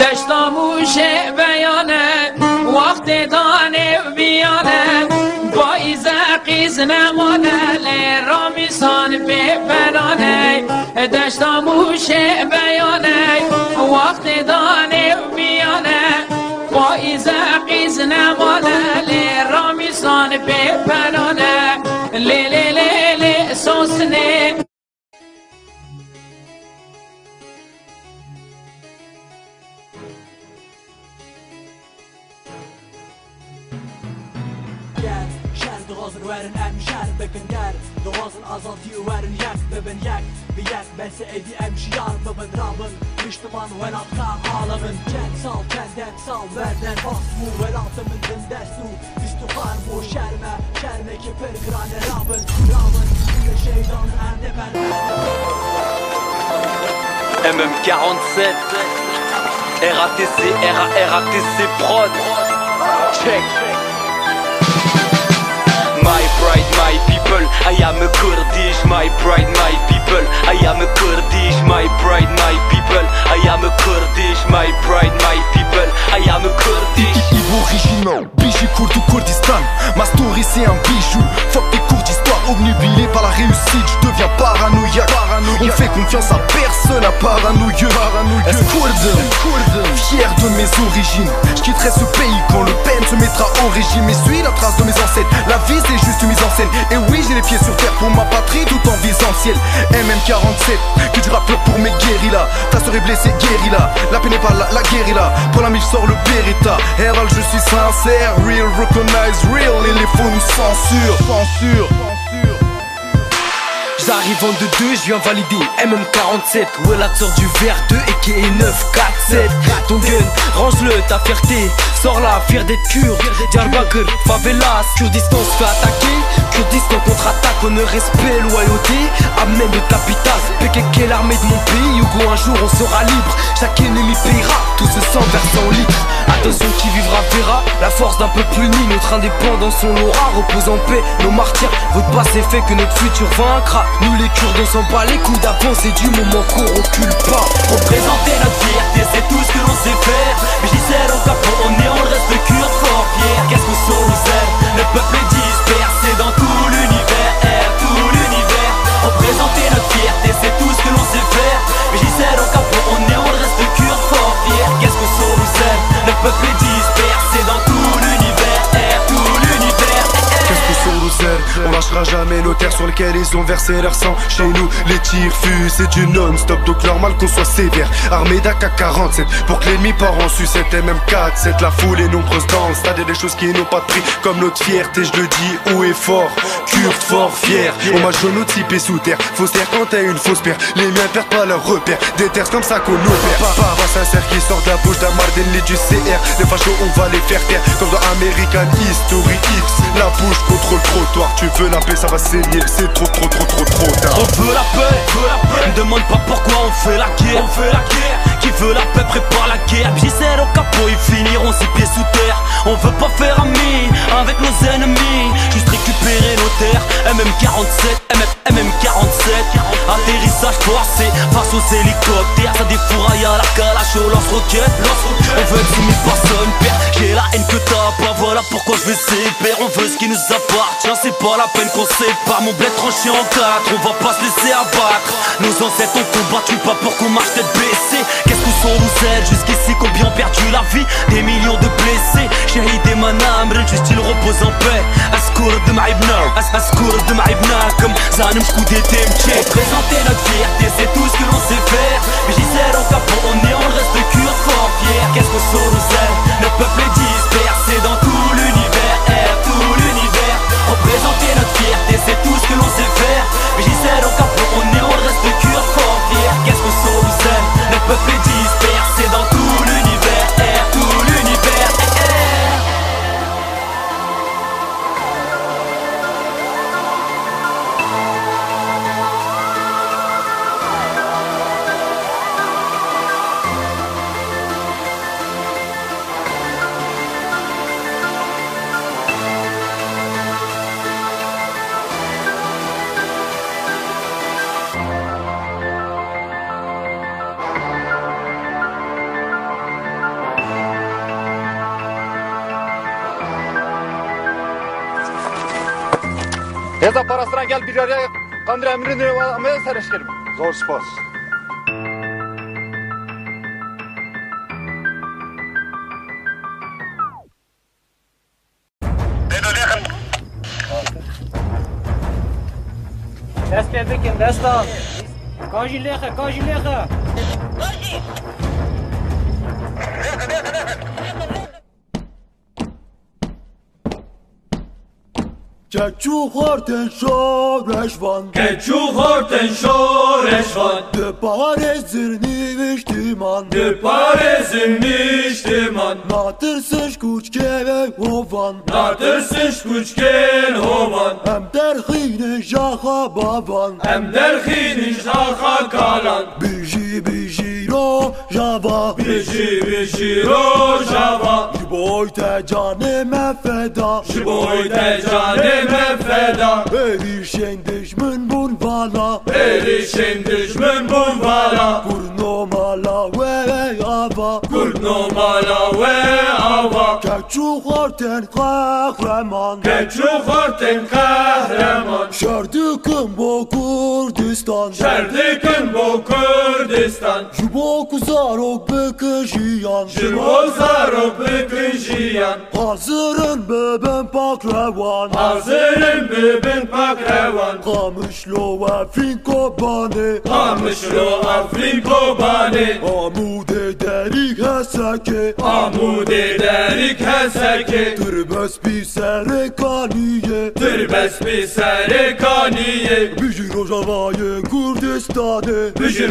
دشتا بیانه وقت دانه بیانه با ایزا قیز نمانه رامیسان بپرانه دشتا بیانه وقت دانه بیانه با ایزا قیز نمانه رامیسان بپرانه لی لی لی Doğazın verin emşer bekin der Doğazın azaltıyı verin yak bebin yak Bir yak bense edi emşiyar bebin rabın Müslüman velatka alamın Kent sal kenden sal verden basmu Velatımın dindestu İstihar bu şerme Şerme kipir grane rabın Rabın Bir şeydan ende ben MM47 RATC, RATC Prod. Check Je quitterai ce pays quand le peine se mettra au régime. Et suis la trace de mes ancêtres. La vie c'est juste une mise en scène. Et oui j'ai les pieds sur terre pour ma patrie tout en visant ciel. MM47 Que du rappeur pour mes guérillas. Ta sœur est blessée guérilla. La peine est pas là, la guérilla. Pour la mif sort le Beretta. Herald je suis sincère. Real recognize real. Et les faux nous censurent. Censure J'arrive en 2-2, je viens valider. MM47 Ouais la sort du verre 2 et qui est 947 Ton gun, range-le, ta fierté. Sors là, fier d'être kurde Diyarbakir, favelas, Kurdistan se fait attaquer Kurdistan contre-attaque, honneur, respect, loyauté Amène de tapitas, PKK l'armée de mon pays Hugo un jour on sera libre, chaque ennemi paiera Tout ce sang versé en litres. Attention qui vivra verra La force d'un peuple uni, notre indépendance son aura Repose en paix, nos martyrs Votre passé fait que notre futur vaincra. Nous les Kurdes on s'en bat les coups d'avance Et du moment qu'on recule pas. Représenter notre fierté c'est tout ce que l'on sait faire. Mais j'y sais au capot on est on reste kurde fort fier Qu'est-ce qu'on sont Le peuple est dispersé lâchera jamais nos terres sur lesquelles ils ont versé leur sang. Chez nous les tirs fusent c'est du non-stop Donc normal qu'on soit sévère. Armée d'AK-47 Pour que l'ennemi part en sucette MM4 La foule est nombreuse dans le stade Et des choses qui n'ont pas de prix Comme notre fierté je le dis haut et fort. Kurde fort fier Hommage au typé sous terre. Fausse terre quand t'es une fausse paire. Les miens perdent pas leur repère. Des terres comme ça qu'on opère. Pas pas sincère qui sort de la bouche d'un Marden du CR Les fachos on va les faire taire. Comme dans American History X La bouche contre le trottoir Tu veux la paix ça va saigner C'est trop trop trop trop trop tard On veut la paix, veut la paix. Me demande pas pourquoi on fait la guerre. On fait la guerre. Qui veut la paix prépare la guerre. J'essaie au capot, ils finiront ses pieds sous terre. On veut pas faire ami avec nos ennemis. Juste récupérer nos terres. MM47, MM, MM47. Atterrissage forcé face aux hélicoptères. Ça défouraille à la calache au lance-roquette. On veut être soumis personne père. J'ai la haine que t'as pas, voilà pourquoi je vais séparer. On veut ce qui nous appartient, c'est pas la peine qu'on sépare. Mon bled tranché en quatre, on va pas se laisser abattre. Nos ancêtres ont combattu pas pour qu'on marche tête baissée. Qu'est-ce qu'on sont nous jusqu'ici, combien perdu la vie? Des millions de blessés. Shahid et manam, juste il repose en paix. Ascour de maïbna, ascour de maïbna, comme Zanim Shkoudé Temche. Présenter notre fierté, c'est tout ce que l'on sait faire. Mais j'y sais, on est, on reste kurde fort fier. Qu'est-ce qu'on sont nous aide Le peuple Heza parasına gel bir araya kandır emrini devamaya serişkirim. Zor spas. Dest bebekin destan. Kaji lehe, kaji lehe. Kaji. Keçu horten şoreşvan Keçu horten şoreşvan De parezir niviştiman De parezin niştiman Natırsın şkuçkeve hovan. Natırsın şkuçken hovan. Hem derhine jaha bavan. Hem derhin iştaha kalan Biji biji ro java. Bişi bişi rojava Boy te canime feda. Boy te canime feda. Erişen düşmün bun bana Erişin düşmün bunvala Kurno mala ve ava. Kurno mala ve ava. Keçu horten kahraman. Keçu horten kahraman. Şerdikım bo Kurdistan Şerdikin bu Kürdistan. Jibo kuzarok bekişiyan Jibo zarok büküjiyan Hazırın beben pakrevan Hazırım bibin pakrevan Kamışlo ve finko bane. Kamışlo afrin kobani Amude derik heseke Amude derik heseki Tırbes bir serekaniye Tırbes bir serekaniye Bijir o javaye Kurdistan'e. Büşür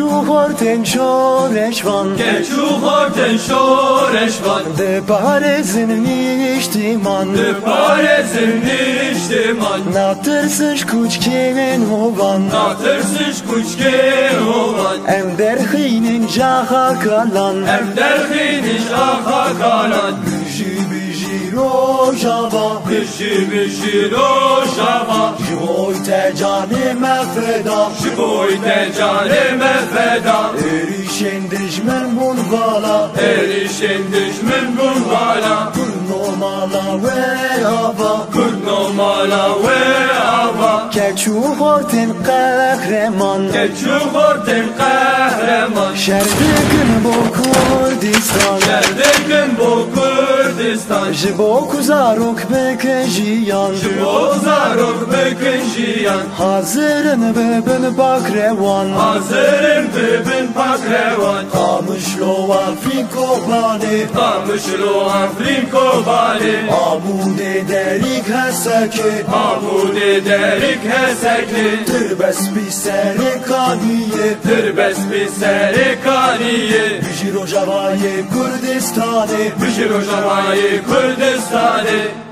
o şavayı Kürdistan'ı Keçu horten şoreşvan Keçu horten şoreşvan De parezin niştiman De parezin niştiman Natırsın şkuçkeven hovan Natırsış kuçken olan Em derhinin jaha kalan Hem derhin iştaha kalan. Biji biji ro java Bişi bişi rojava Jiboy te canime feda Boy te canime feda Erişen düşmen bun bala Erişin düşmün bunvala Kurno mala ve hava. Kurno mala ve ava Keçu horten kahraman. Keçu horten kahraman. Şerdikin bu Kurdistan Şerdekin bu Kürdistan Jibo kuzarok bekejiyan Bozarok bekinjiyan Hazırın bebin bakrevan. Hazırım bibin pakrevan Kamışlo ve finko bane Kamışlo afrin kobani Amude derik heseke Amude derik hesekli Tırbes bir serekaniye Tırbes bir serekaniye Bijiro javaye Kurdistan'e Bişir o şavayı Kürdistan'ı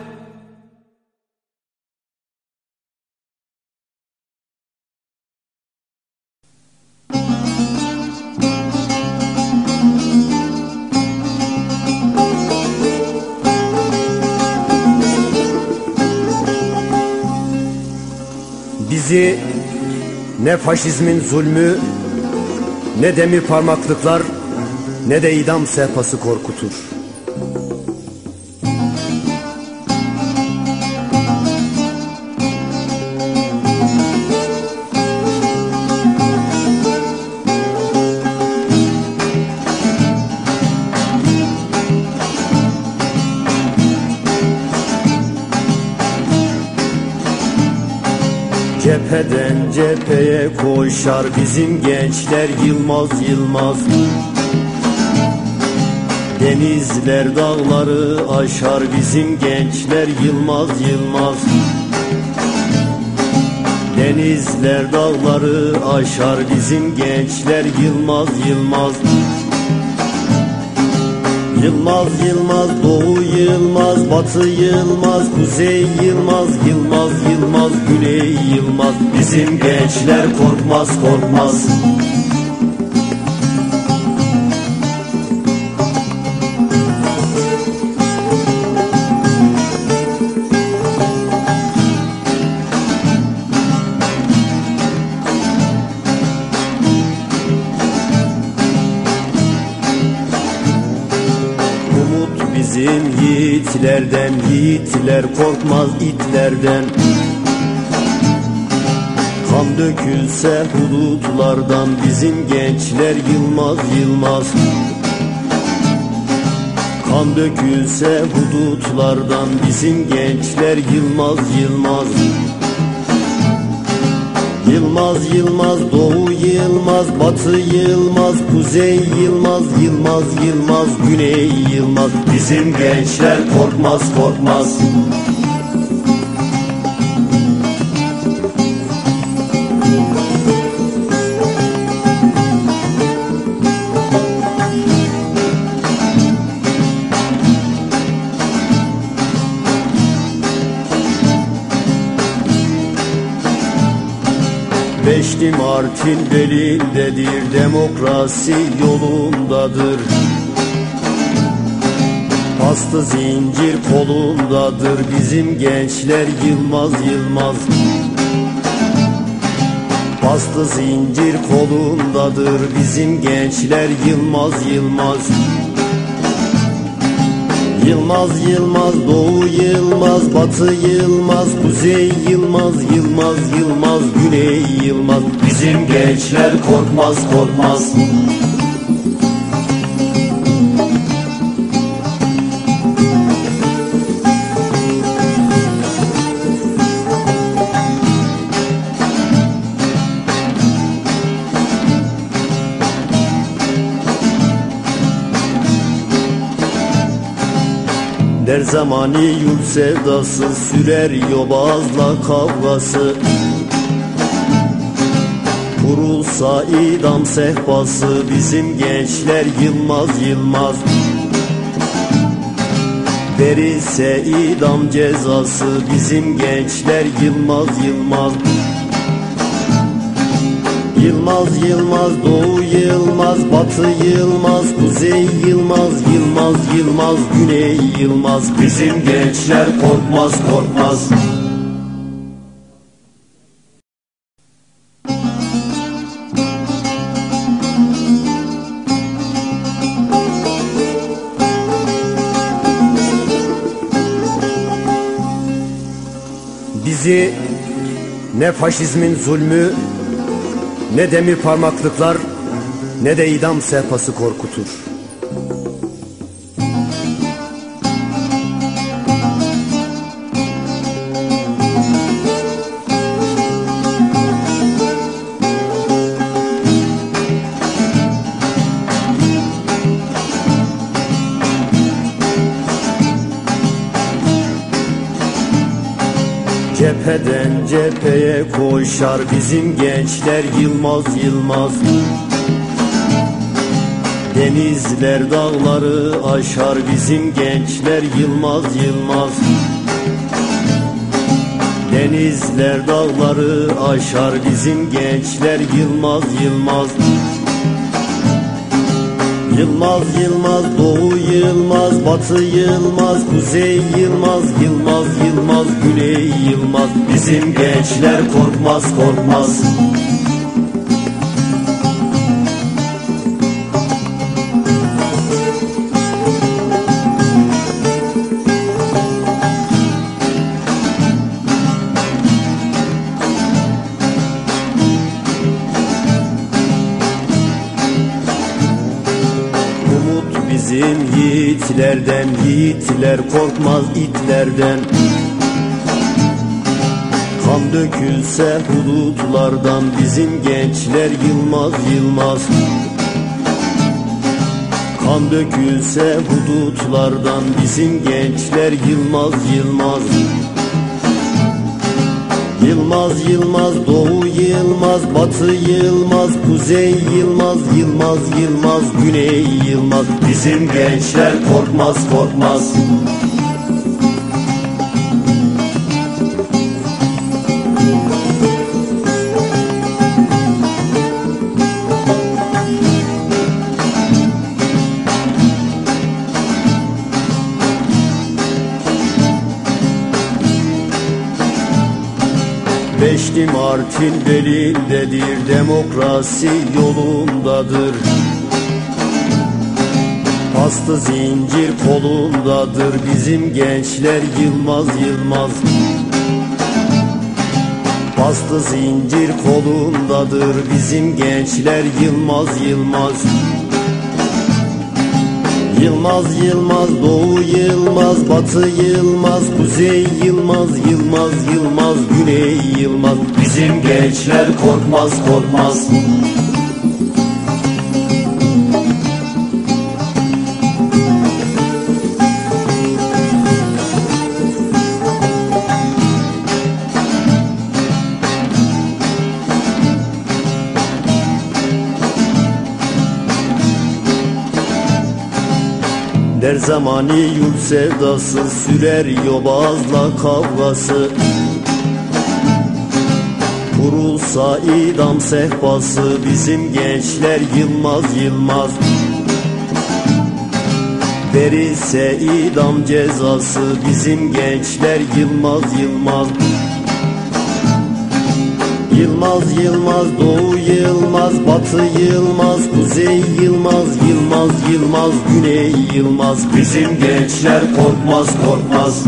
Bizi ne faşizmin zulmü ne demir parmaklıklar ne de idam sehpası korkutur. Cepheden cepheye koşar bizim gençler Yılmaz Yılmaz. Denizler dağları aşar bizim gençler Yılmaz Yılmaz. Denizler dağları aşar bizim gençler Yılmaz Yılmaz Yılmaz Yılmaz Doğu Yılmaz Batı Yılmaz Kuzey Yılmaz Yılmaz Yılmaz Güney Yılmaz. Bizim gençler korkmaz korkmaz bizim yiğitlerden Yiğitler korkmaz itlerden. Kan dökülse hudutlardan Bizim gençler yılmaz yılmaz. Kan dökülse hudutlardan Bizim gençler yılmaz yılmaz Yılmaz Yılmaz Doğu Yılmaz Batı Yılmaz Kuzey Yılmaz Yılmaz Yılmaz Güney Yılmaz. Bizim gençler korkmaz korkmaz Beşli Martin belindedir Demokrasi yolundadır. Bastı zincir kolundadır Bizim gençler Yılmaz Yılmaz. Bastı zincir kolundadır Bizim gençler Yılmaz Yılmaz Yılmaz Yılmaz Doğu Yılmaz Batı Yılmaz Kuzey Yılmaz Yılmaz Yılmaz Güney Yılmaz. Bizim gençler korkmaz korkmaz Der zamani yurt sevdası Sürer yobazla kavgası. Kurulsa idam sehpası Bizim gençler Yılmaz Yılmaz. Verilse idam cezası Bizim gençler Yılmaz Yılmaz Yılmaz Yılmaz Doğu Yılmaz Batı Yılmaz Kuzey Yılmaz Yılmaz Yılmaz Güney Yılmaz. Bizim gençler korkmaz korkmaz. Bizi ne faşizmin zulmü ne demir parmaklıklar ne de idam sehpası korkutur. Cepheden cepheye koşar bizim gençler Yılmaz Yılmaz. Denizler dağları aşar bizim gençler Yılmaz Yılmaz. Denizler dağları aşar bizim gençler Yılmaz Yılmaz Yılmaz Yılmaz Doğu Yılmaz Batı Yılmaz Kuzey Yılmaz Yılmaz Yılmaz Güney Yılmaz. Bizim gençler korkmaz korkmaz Bizim yiğitlerden Yiğitler korkmaz itlerden. Kan dökülse hudutlardan Bizim gençler Yılmaz Yılmaz. Kan dökülse hudutlardan Bizim gençler Yılmaz Yılmaz Yılmaz Yılmaz Doğu Yılmaz Batı Yılmaz Kuzey Yılmaz Yılmaz Yılmaz Güney Yılmaz. Bizim gençler korkmaz korkmaz Beşli Martin belindedir Demokrasi yolundadır. Aslı zincir kolundadır Bizim gençler Yılmaz Yılmaz. Aslı zincir kolundadır Bizim gençler Yılmaz Yılmaz Yılmaz Yılmaz Doğu Yılmaz Batı Yılmaz Kuzey Yılmaz Yılmaz Yılmaz Güney Yılmaz. Bizim gençler korkmaz korkmaz Der zamani yurt sevdası Sürer yobazla kavgası. Kurulsa idam sehpası Bizim gençler Yılmaz Yılmaz. Verilse idam cezası Bizim gençler Yılmaz Yılmaz Yılmaz Yılmaz Doğu Yılmaz Batı Yılmaz Kuzey Yılmaz Yılmaz Yılmaz Güney Yılmaz. Bizim gençler korkmaz korkmaz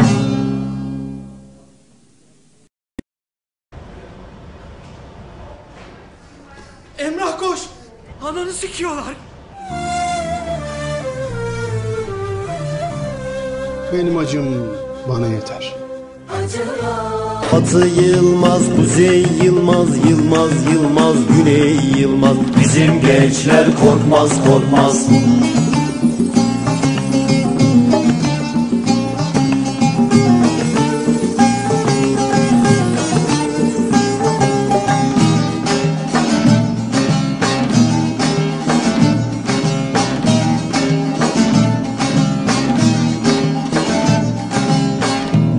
Batı Yılmaz Kuzey Yılmaz Yılmaz Yılmaz Güney Yılmaz. Bizim gençler korkmaz korkmaz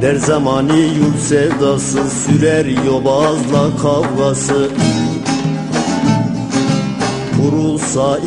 Der zamani yurt sevdası Sürer yobazla kavgası. Kurulsa